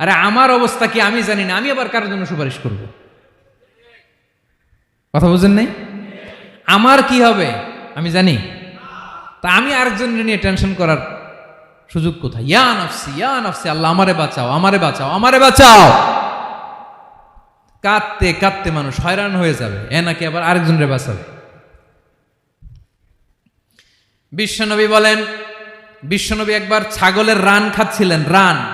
আরে আমার অবস্থা কি আমি জানি না, আমি আবার কারোর জন্য সুপারিশ করব? কথা বুঝেন নাই? আমার কি হবে, আমি জানি। তা আমি আরেকজনের নিয়ে টেনশন করার সুযোগ কোথায়? ইয়া নফসি ইয়া নফসি, আল্লাহ আমারে বাঁচাও আমারে বাঁচাও আমারে বাঁচাও! কাঁদতে কাঁদতে মানুষ হয়রান হয়ে যাবে, এ নাকি আবার আরেকজনের বাঁচাবে? বিশ্বনবী বলেন, বিশ্বনবী একবার ছাগলের রান খাচ্ছিলেন, রান।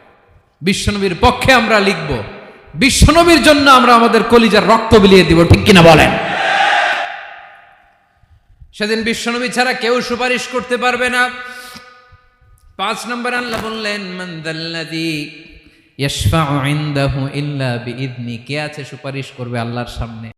বিশ্বনবীর পক্ষে আমরা লিখব। বিশ্বনবীর জন্য আমরা আমাদের কলিজার রক্ত বিলিয়ে দিব, ঠিক কিনা বলেন? সেদিন বিশ্বনবী ছাড়া কেউ সুপারিশ করতে পারবে না। পাঁচ নম্বর আল্লাহ বললেন মন্দাল্লাদি ইল্লা বিইذনি কে আছে সুপারিশ করবে আল্লাহর সামনে?